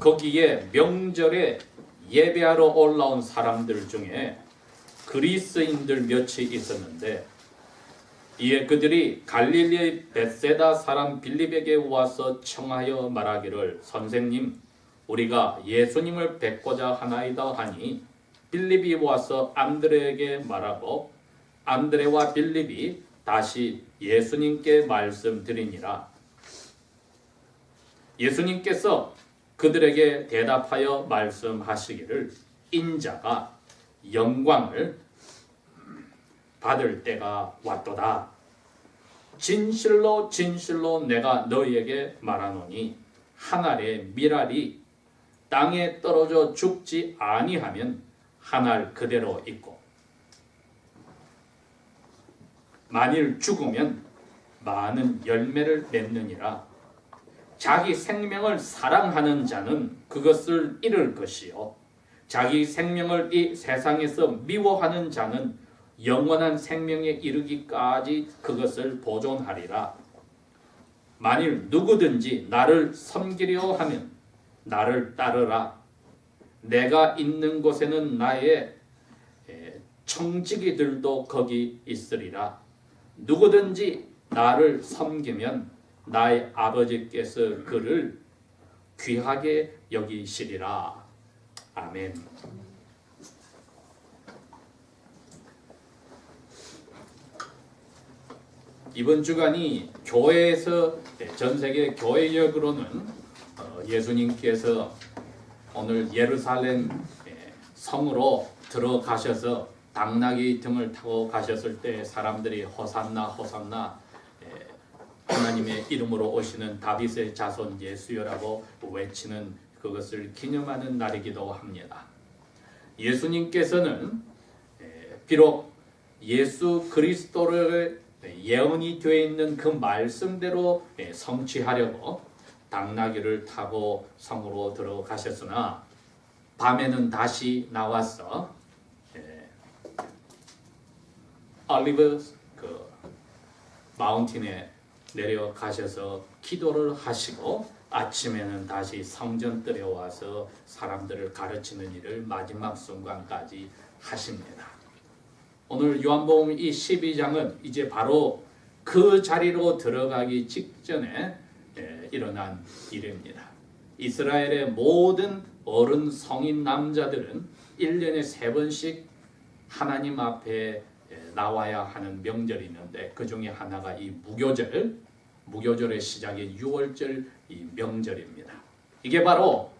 거기에 명절에 예배하러 올라온 사람들 중에 그리스인들 몇이 있었는데 이에 그들이 갈릴리 벳세다 사람 빌립에게 와서 청하여 말하기를 선생님 우리가 예수님을 뵙고자 하나이다 하니 빌립이 와서 안드레에게 말하고 안드레와 빌립이 다시 예수님께 말씀드리니라. 예수님께서 그들에게 대답하여 말씀하시기를 인자가 영광을 받을 때가 왔도다. 진실로 진실로 내가 너희에게 말하노니 한 알의 밀알이 땅에 떨어져 죽지 아니하면 한 알 그대로 있고 만일 죽으면 많은 열매를 맺느니라. 자기 생명을 사랑하는 자는 그것을 잃을 것이요. 자기 생명을 이 세상에서 미워하는 자는 영원한 생명에 이르기까지 그것을 보존하리라. 만일 누구든지 나를 섬기려 하면 나를 따르라. 내가 있는 곳에는 나의 에, 청지기들도 거기 있으리라. 누구든지 나를 섬기면 나의 아버지께서 그를 귀하게 여기시리라. 아멘. 이번 주간이 교회에서 전 세계 교회역으로는 어, 예수님께서 오늘 예루살렘 예, 성으로 들어가셔서 당나귀 등을 타고 가셨을 때 사람들이 호산나 예, 하나님의 이름으로 오시는 다윗의 자손 예수여라고 외치는 그것을 기념하는 날이기도 합니다. 예수님께서는 예, 비록 예수 그리스도를 예언이 되어 있는 그 말씀대로 예, 성취하려고 당나귀를 타고 성으로 들어가셨으나 밤에는 다시 나와서 예, 올리브 그 마운틴에 내려가셔서 기도를 하시고 아침에는 다시 성전 들에 와서 사람들을 가르치는 일을 마지막 순간까지 하십니다. 오늘 요한복음 이 12장은 이제 바로 그 자리로 들어가기 직전에 예, 일어난 일입니다. 이스라엘의 모든 어른 성인 남자들은 1년에 세 번씩 하나님 앞에 예, 나와야 하는 명절이 있는데 그 중에 하나가 이 무교절, 무교절의 시작이 6월절 이 명절입니다. 이게 바로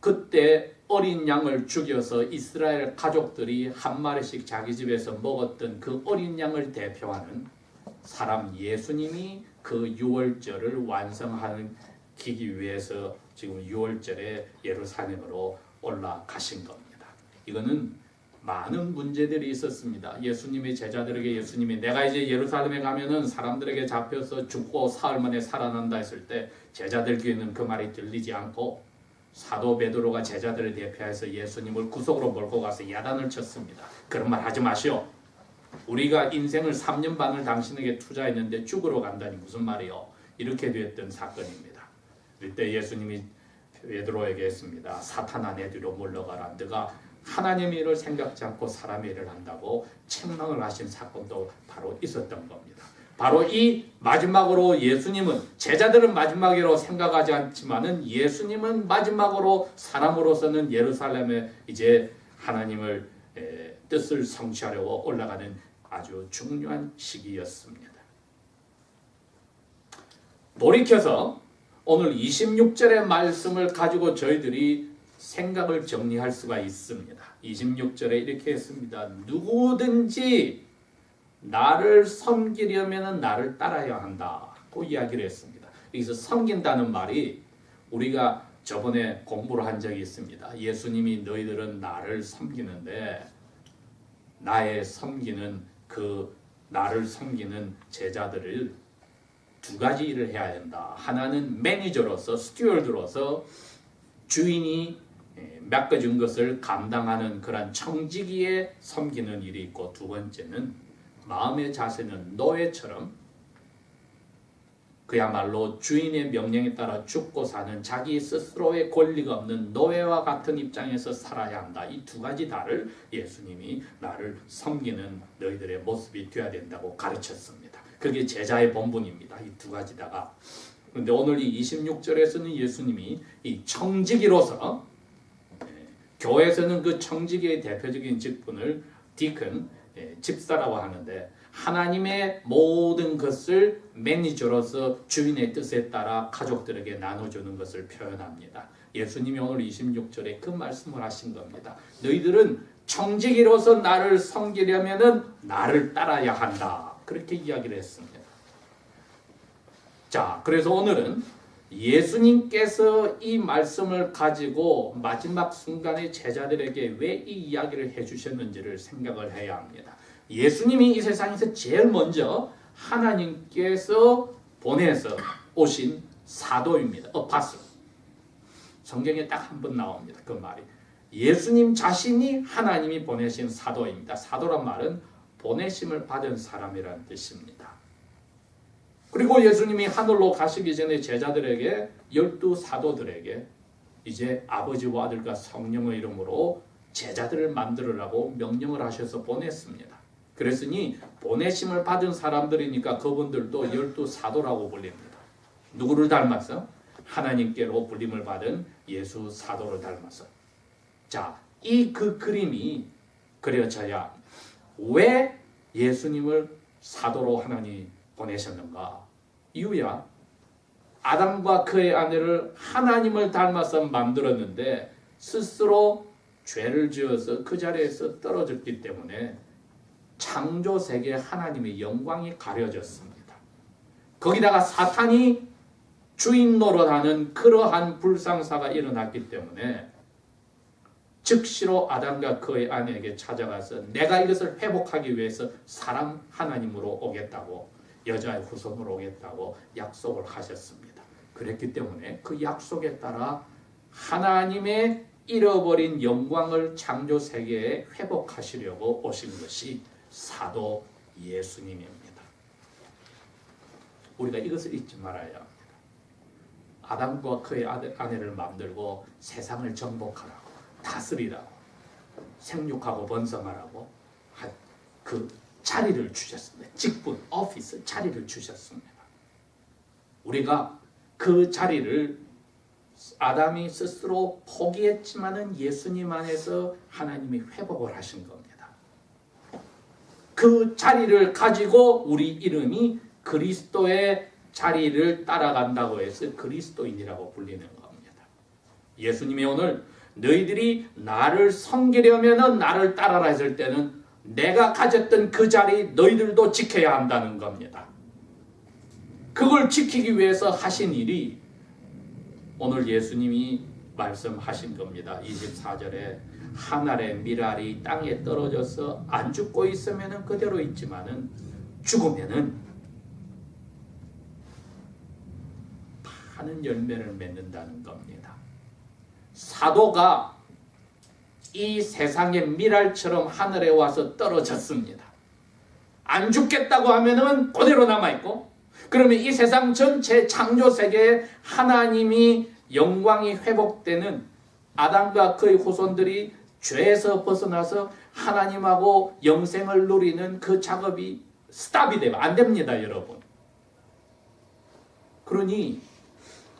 그때 어린 양을 죽여서 이스라엘 가족들이 한 마리씩 자기 집에서 먹었던 그 어린 양을 대표하는 사람 예수님이 그 6월절을 완성하기 위해서 지금 6월절에 예루살렘으로 올라가신 겁니다. 이거는 많은 문제들이 있었습니다. 예수님의 제자들에게 예수님이 내가 이제 예루살렘에 가면은 사람들에게 잡혀서 죽고 사흘 만에 살아난다 했을 때 제자들 귀에는 그 말이 들리지 않고 사도 베드로가 제자들을 대표해서 예수님을 구속으로 몰고 가서 야단을 쳤습니다. 그런 말 하지 마시오. 우리가 인생을 3년 반을 당신에게 투자했는데 죽으러 간다니 무슨 말이요? 이렇게 됐던 사건입니다. 이때 예수님이 베드로에게 했습니다. 사탄아 내 뒤로 물러가라. 네가 하나님 일을 생각지 않고 사람 일을 한다고 책망을 하신 사건도 바로 있었던 겁니다. 바로 이 마지막으로 예수님은 제자들은 마지막으로 생각하지 않지만은 예수님은 마지막으로 사람으로서는 예루살렘에 이제 하나님을 에, 뜻을 성취하려고 올라가는 아주 중요한 시기였습니다. 돌이켜서 오늘 26절의 말씀을 가지고 저희들이 생각을 정리할 수가 있습니다. 26절에 이렇게 했습니다. 누구든지 나를 섬기려면 나를 따라야 한다고 이야기를 했습니다. 여기서 섬긴다는 말이 우리가 저번에 공부를 한 적이 있습니다. 예수님이 너희들은 나를 섬기는데 나의 섬기는 그 나를 섬기는 제자들을 두 가지 일을 해야 된다. 하나는 매니저로서 스튜어드로서 주인이 맡겨준 것을 감당하는 그런 청지기에 섬기는 일이 있고 두 번째는 마음의 자세는 노예처럼 그야말로 주인의 명령에 따라 죽고 사는 자기 스스로의 권리가 없는 노예와 같은 입장에서 살아야 한다. 이 두 가지 다를 예수님이 나를 섬기는 너희들의 모습이 되어야 된다고 가르쳤습니다. 그게 제자의 본분입니다. 이 두 가지 다가. 그런데 오늘 이 26절에서는 예수님이 이 청지기로서 예, 교회에서는 그 청지기의 대표적인 직분을 디큰 예, 집사라고 하는데 하나님의 모든 것을 매니저로서 주인의 뜻에 따라 가족들에게 나눠주는 것을 표현합니다. 예수님이 오늘 26절에 그 말씀을 하신 겁니다. 너희들은 청지기로서 나를 섬기려면은 나를 따라야 한다. 그렇게 이야기를 했습니다. 자, 그래서 오늘은 예수님께서 이 말씀을 가지고 마지막 순간에 제자들에게 왜 이 이야기를 해주셨는지를 생각을 해야 합니다. 예수님이 이 세상에서 제일 먼저 하나님께서 보내서 오신 사도입니다. 어파스. 성경에 딱 한 번 나옵니다. 그 말이. 예수님 자신이 하나님이 보내신 사도입니다. 사도란 말은 보내심을 받은 사람이라는 뜻입니다. 그리고 예수님이 하늘로 가시기 전에 제자들에게 열두 사도들에게 이제 아버지와 아들과 성령의 이름으로 제자들을 만들으라고 명령을 하셔서 보냈습니다. 그랬으니 보내심을 받은 사람들이니까 그분들도 열두 사도라고 불립니다. 누구를 닮았어? 하나님께로 불림을 받은 예수 사도를 닮았어. 자, 이 그 그림이 그려져야 왜 예수님을 사도로 하나님 보내셨는가? 이유야. 아담과 그의 아내를 하나님을 닮아서 만들었는데 스스로 죄를 지어서 그 자리에서 떨어졌기 때문에 창조 세계 하나님의 영광이 가려졌습니다. 거기다가 사탄이 주인 노릇하는 그러한 불상사가 일어났기 때문에 즉시로 아담과 그의 아내에게 찾아가서 내가 이것을 회복하기 위해서 사람 하나님으로 오겠다고 여자의 후손으로 오겠다고 약속을 하셨습니다. 그랬기 때문에 그 약속에 따라 하나님의 잃어버린 영광을 창조 세계에 회복하시려고 오신 것이 사도 예수님입니다. 우리가 이것을 잊지 말아야 합니다. 아담과 그의 아내를 만들고 세상을 정복하라고 다스리라고 생육하고 번성하라고 한그 자리를 주셨습니다. 직분, 오피스 자리를 주셨습니다. 우리가 그 자리를 아담이 스스로 포기했지만은 예수님 안에서 하나님이 회복을 하신 겁니다. 그 자리를 가지고 우리 이름이 그리스도의 자리를 따라간다고 해서 그리스도인이라고 불리는 겁니다. 예수님이 오늘 너희들이 나를 섬기려면은 나를 따라라 했을 때는 내가 가졌던 그 자리 너희들도 지켜야 한다는 겁니다. 그걸 지키기 위해서 하신 일이 오늘 예수님이 말씀하신 겁니다. 24절에 하늘의 미랄이 땅에 떨어져서 안 죽고 있으면은 그대로 있지만은 죽으면은 많은 열매를 맺는다는 겁니다. 사도가 이 세상의 미랄처럼 하늘에 와서 떨어졌습니다. 안 죽겠다고 하면은 그대로 남아 있고 그러면 이 세상 전체 창조 세계에 하나님이 영광이 회복되는 아담과 그의 후손들이 죄에서 벗어나서 하나님하고 영생을 누리는 그 작업이 스탑이 되면 안 됩니다, 여러분. 그러니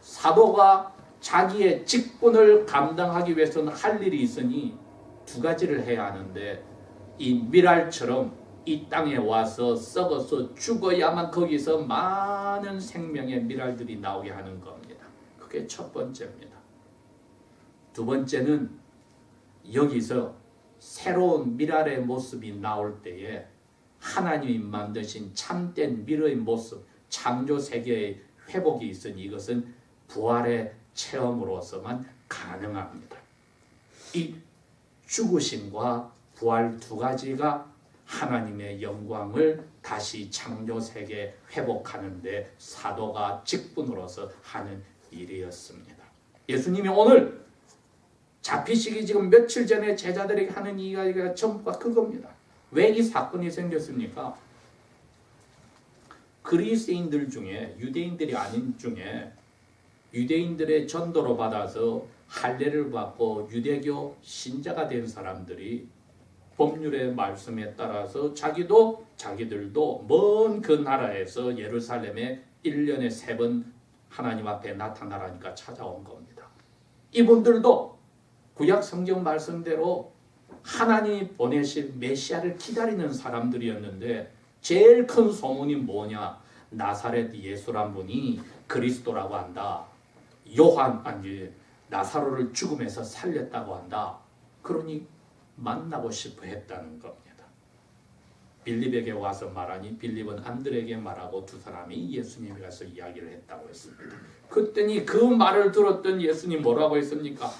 사도가 자기의 직분을 감당하기 위해서는 할 일이 있으니 두 가지를 해야 하는데 이 미랄처럼 이 땅에 와서 썩어서 죽어야만 거기서 많은 생명의 미랄들이 나오게 하는 겁니다. 그게 첫 번째입니다. 두 번째는 여기서 새로운 미랄의 모습이 나올 때에 하나님이 만드신 참된 미래의 모습, 창조 세계의 회복이 있으니 이것은 부활의 체험으로서만 가능합니다. 이 죽으심과 부활 두 가지가 하나님의 영광을 다시 창조 세계 회복하는데 사도가 직분으로서 하는 일이었습니다. 예수님이 오늘 잡히시기 지금 며칠 전에 제자들에게 하는 이야기가 전부가 그겁니다. 왜 이 사건이 생겼습니까? 그리스인들 중에 유대인들이 아닌 중에 유대인들의 전도로 받아서 할례를 받고 유대교 신자가 된 사람들이 법률의 말씀에 따라서 자기도 자기들도 먼 그 나라에서 예루살렘에 1년에 세 번 하나님 앞에 나타나라니까 찾아온 겁니다. 이분들도 구약 성경 말씀대로 하나님이 보내실 메시아를 기다리는 사람들이었는데 제일 큰 소문이 뭐냐? 나사렛 예수란 분이 그리스도라고 한다. 요한 아니 나사로를 죽음에서 살렸다고 한다. 그러니 만나고 싶어 했다는 겁니다. 빌립에게 와서 말하니 빌립은 안드레에게 말하고 두 사람이 예수님에 가서 이야기를 했다고 했습니다. 그랬더니 그 말을 들었던 예수님 뭐라고 했습니까?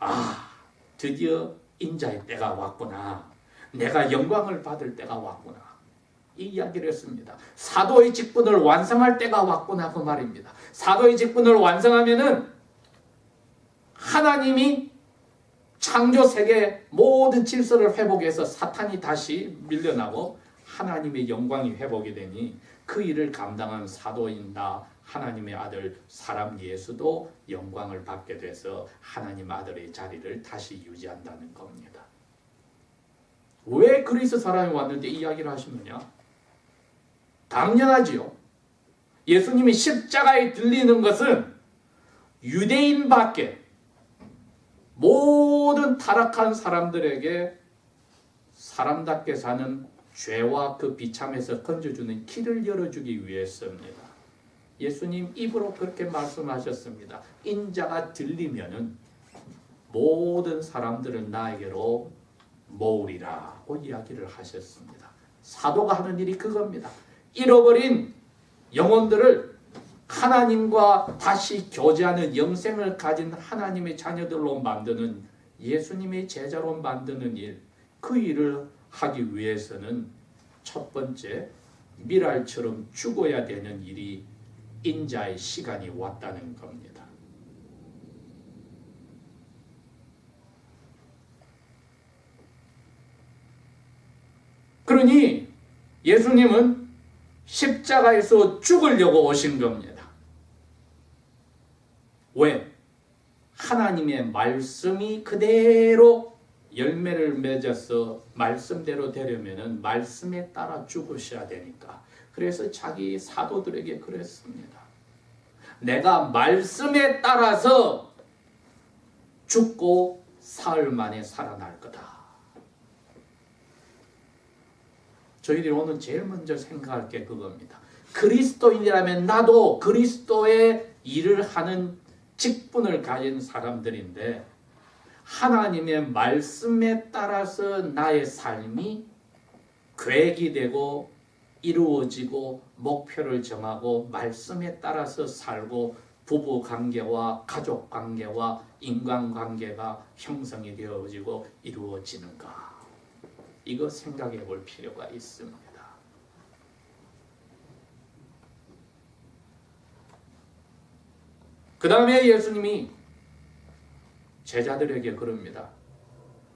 아 드디어 인자의 때가 왔구나. 내가 영광을 받을 때가 왔구나. 이 이야기를 했습니다. 사도의 직분을 완성할 때가 왔구나 그 말입니다. 사도의 직분을 완성하면은 하나님이 창조 세계 모든 질서를 회복해서 사탄이 다시 밀려나고 하나님의 영광이 회복이 되니 그 일을 감당한 사도인다 하나님의 아들 사람 예수도 영광을 받게 돼서 하나님 아들의 자리를 다시 유지한다는 겁니다. 왜 그리스 사람이 왔는데 이야기를 하시느냐? 당연하지요. 예수님이 십자가에 들리는 것은 유대인밖에 모든 타락한 사람들에게 사람답게 사는 죄와 그 비참에서 건져주는 길을 열어주기 위해서입니다. 예수님 입으로 그렇게 말씀하셨습니다. 인자가 들리면은 모든 사람들은 나에게로 모으리라고 이야기를 하셨습니다. 사도가 하는 일이 그겁니다. 잃어버린 영혼들을 하나님과 다시 교제하는 영생을 가진 하나님의 자녀들로 만드는 예수님의 제자로 만드는 일, 그 일을 하기 위해서는 첫 번째 미랄처럼 죽어야 되는 일이 인자의 시간이 왔다는 겁니다. 그러니 예수님은 십자가에서 죽으려고 오신 겁니다. 왜? 하나님의 말씀이 그대로 열매를 맺어서 말씀대로 되려면은 말씀에 따라 죽으셔야 되니까. 그래서 자기 사도들에게 그랬습니다. 내가 말씀에 따라서 죽고 사흘 만에 살아날 거다. 저희들이 오늘 제일 먼저 생각할 게 그겁니다. 그리스도인이라면 나도 그리스도의 일을 하는 직분을 가진 사람들인데 하나님의 말씀에 따라서 나의 삶이 계획이 되고 이루어지고 목표를 정하고 말씀에 따라서 살고 부부 관계와 가족 관계와 인간 관계가 형성이 되어지고 이루어지는가 이거 생각해 볼 필요가 있습니다. 그 다음에 예수님이 제자들에게 그럽니다.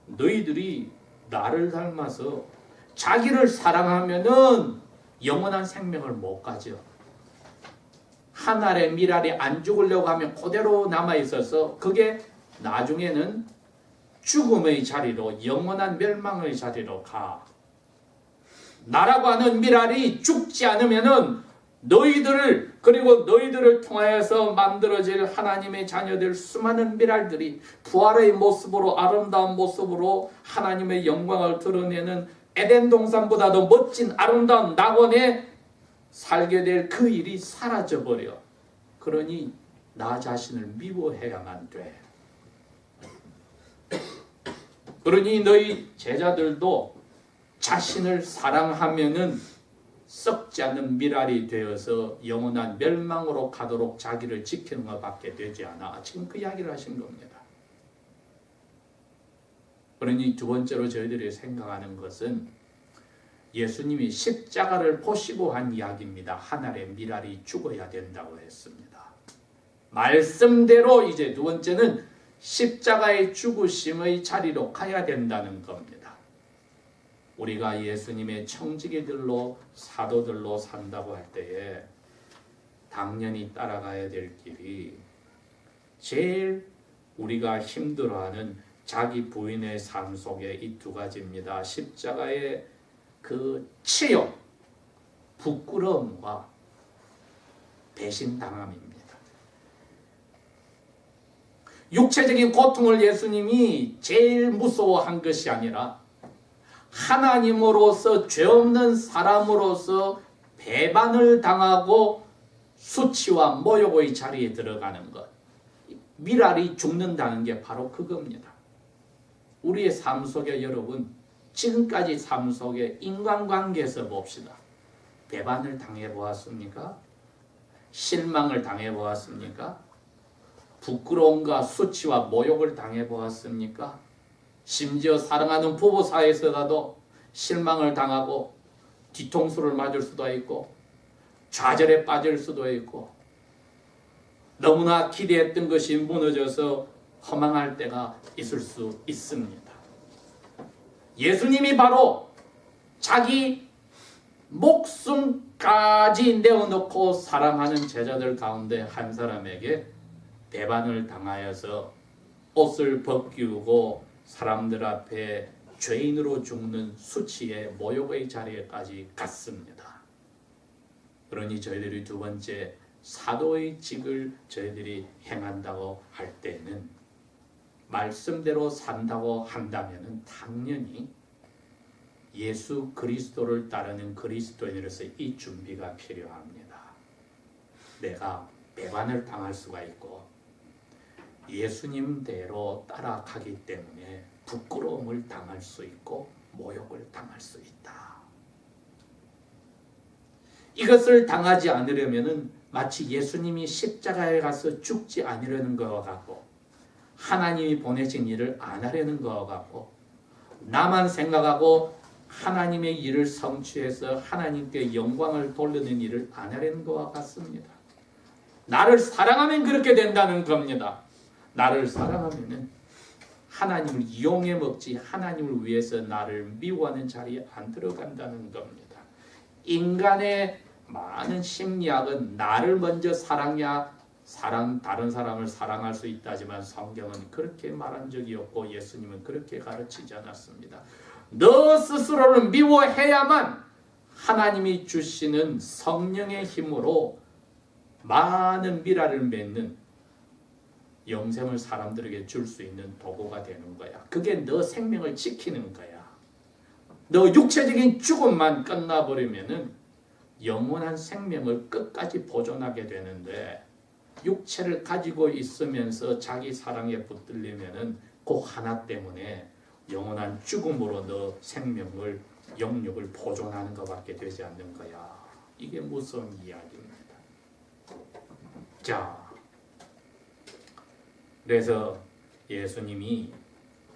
너희들이 나를 닮아서 자기를 사랑하면은 영원한 생명을 못 가져. 한 알의 미랄이 안 죽으려고 하면 그대로 남아 있어서 그게 나중에는 죽음의 자리로 영원한 멸망의 자리로 가. 나라고 하는 미랄이 죽지 않으면은 너희들을 그리고 너희들을 통하여서 만들어질 하나님의 자녀들 수많은 미랄들이 부활의 모습으로 아름다운 모습으로 하나님의 영광을 드러내는 에덴 동산보다도 멋진 아름다운 낙원에 살게 될 그 일이 사라져 버려. 그러니 나 자신을 미워해야만 돼. 그러니 너희 제자들도 자신을 사랑하면은 썩지 않는 미랄이 되어서 영원한 멸망으로 가도록 자기를 지키는 것밖에 되지 않아. 지금 그 이야기를 하신 겁니다. 그러니 두 번째로 저희들이 생각하는 것은 예수님이 십자가를 보시고 한 이야기입니다. 하늘의 미랄이 죽어야 된다고 했습니다. 말씀대로 이제 두 번째는 십자가의 죽으심의 자리로 가야 된다는 겁니다. 우리가 예수님의 청지기들로 사도들로 산다고 할 때에 당연히 따라가야 될 길이 제일 우리가 힘들어하는 자기 부인의 삶 속에 이 두 가지입니다. 십자가의 그 치욕, 부끄러움과 배신당함입니다. 육체적인 고통을 예수님이 제일 무서워한 것이 아니라 하나님으로서 죄 없는 사람으로서 배반을 당하고 수치와 모욕의 자리에 들어가는 것. 미랄이 죽는다는 게 바로 그겁니다. 우리의 삶 속에 여러분, 지금까지 삶 속에 인간관계에서 봅시다. 배반을 당해 보았습니까? 실망을 당해 보았습니까? 부끄러움과 수치와 모욕을 당해 보았습니까? 심지어 사랑하는 부부 사이에서라도 실망을 당하고 뒤통수를 맞을 수도 있고 좌절에 빠질 수도 있고 너무나 기대했던 것이 무너져서 허망할 때가 있을 수 있습니다. 예수님이 바로 자기 목숨까지 내어놓고 사랑하는 제자들 가운데 한 사람에게 배반을 당하여서 옷을 벗기우고 사람들 앞에 죄인으로 죽는 수치의 모욕의 자리에까지 갔습니다. 그러니 저희들이 두 번째 사도의 직을 저희들이 행한다고 할 때는 말씀대로 산다고 한다면 당연히 예수 그리스도를 따르는 그리스도인으로서 이 준비가 필요합니다. 내가 배반을 당할 수가 있고 예수님대로 따라가기 때문에 부끄러움을 당할 수 있고 모욕을 당할 수 있다. 이것을 당하지 않으려면은 마치 예수님이 십자가에 가서 죽지 않으려는 것과 같고 하나님이 보내신 일을 안 하려는 것과 같고 나만 생각하고 하나님의 일을 성취해서 하나님께 영광을 돌리는 일을 안 하려는 것과 같습니다. 나를 사랑하면 그렇게 된다는 겁니다. 나를 사랑하면은 하나님을 이용해 먹지 하나님을 위해서 나를 미워하는 자리에 안 들어간다는 겁니다. 인간의 많은 심리학은 나를 먼저 사랑해야 사랑 다른 사람을 사랑할 수 있다지만 성경은 그렇게 말한 적이 없고 예수님은 그렇게 가르치지 않았습니다. 너 스스로를 미워해야만 하나님이 주시는 성령의 힘으로 많은 미라를 맺는 영생을 사람들에게 줄 수 있는 도구가 되는 거야. 그게 너 생명을 지키는 거야. 너 육체적인 죽음만 끝나버리면은 영원한 생명을 끝까지 보존하게 되는데 육체를 가지고 있으면서 자기 사랑에 붙들리면은 그 하나 때문에 영원한 죽음으로 너 생명을 영육을 보존하는 것밖에 되지 않는 거야. 이게 무서운 이야기입니다. 자, 그래서 예수님이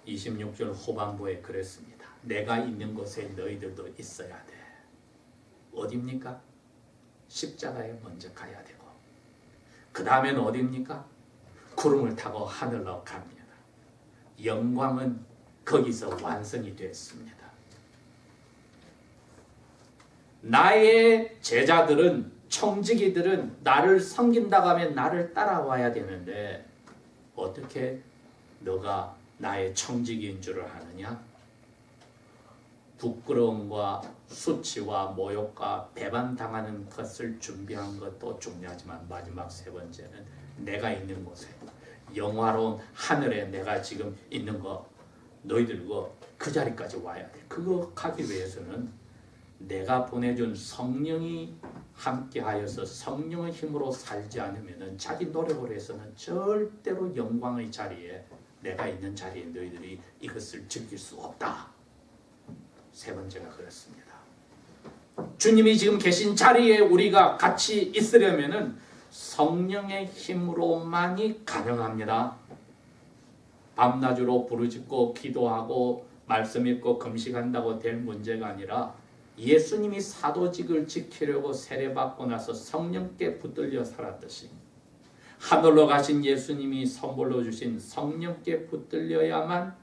26절 후반부에 그랬습니다. 내가 있는 곳에 너희들도 있어야 돼. 어딥니까? 십자가에 먼저 가야 되고 그 다음엔 어딥니까? 구름을 타고 하늘로 갑니다. 영광은 거기서 완성이 됐습니다. 나의 제자들은 청지기들은 나를 섬긴다고 하면 나를 따라와야 되는데 어떻게 너가 나의 청지기인 줄을 아느냐? 부끄러움과 수치와 모욕과 배반당하는 것을 준비한 것도 중요하지만 마지막 세 번째는 내가 있는 곳에 영화로운 하늘에 내가 지금 있는 거 너희들 그 자리까지 와야 돼. 그거 가기 위해서는 내가 보내준 성령이 함께하여서 성령의 힘으로 살지 않으면은 자기 노력으로 해서는 절대로 영광의 자리에 내가 있는 자리에 너희들이 이것을 즐길 수 없다. 세 번째가 그렇습니다. 주님이 지금 계신 자리에 우리가 같이 있으려면은 성령의 힘으로만이 가능합니다. 밤낮으로 부르짖고 기도하고 말씀 읽고 금식한다고 될 문제가 아니라 예수님이 사도직을 지키려고 세례받고 나서 성령께 붙들려 살았듯이 하늘로 가신 예수님이 선물로 주신 성령께 붙들려야만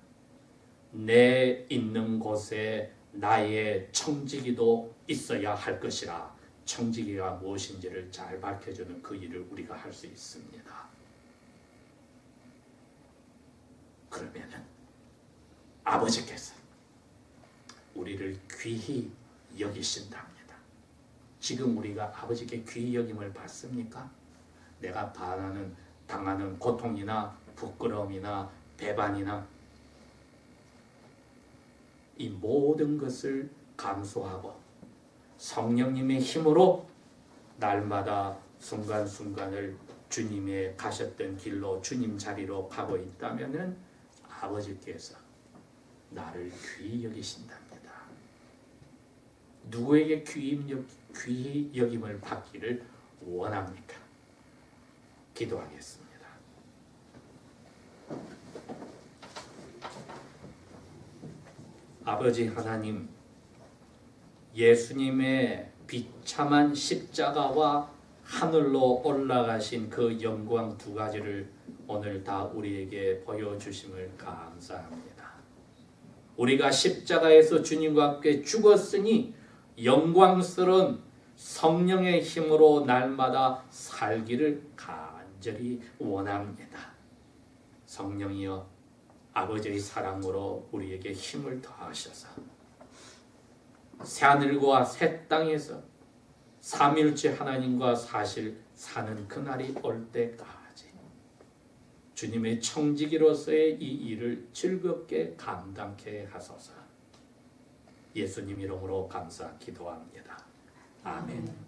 내 있는 곳에 나의 청지기도 있어야 할 것이라 청지기가 무엇인지를 잘 밝혀주는 그 일을 우리가 할 수 있습니다. 그러면은 아버지께서 우리를 귀히 여기신답니다. 지금 우리가 아버지께 귀히 여김을 받습니까? 내가 반하는 당하는 고통이나 부끄러움이나 배반이나 이 모든 것을 감수하고 성령님의 힘으로 날마다 순간순간을 주님의 가셨던 길로 주님 자리로 가고 있다면은 아버지께서 나를 귀히 여기신답니다. 누구에게 귀히, 여김을 받기를 원합니까? 기도하겠습니다. 아버지 하나님, 예수님의 비참한 십자가와 하늘로 올라가신 그 영광 두 가지를 오늘 다 우리에게 보여주심을 감사합니다. 우리가 십자가에서 주님과 함께 죽었으니 영광스러운 성령의 힘으로 날마다 살기를 간절히 원합니다. 성령이여 아버지의 사랑으로 우리에게 힘을 더하셔서 새하늘과 새 땅에서 삼일째 하나님과 사실 사는 그날이 올 때까지 주님의 청지기로서의 이 일을 즐겁게 감당케 하소서 예수님 이름으로 감사 기도합니다. 아멘.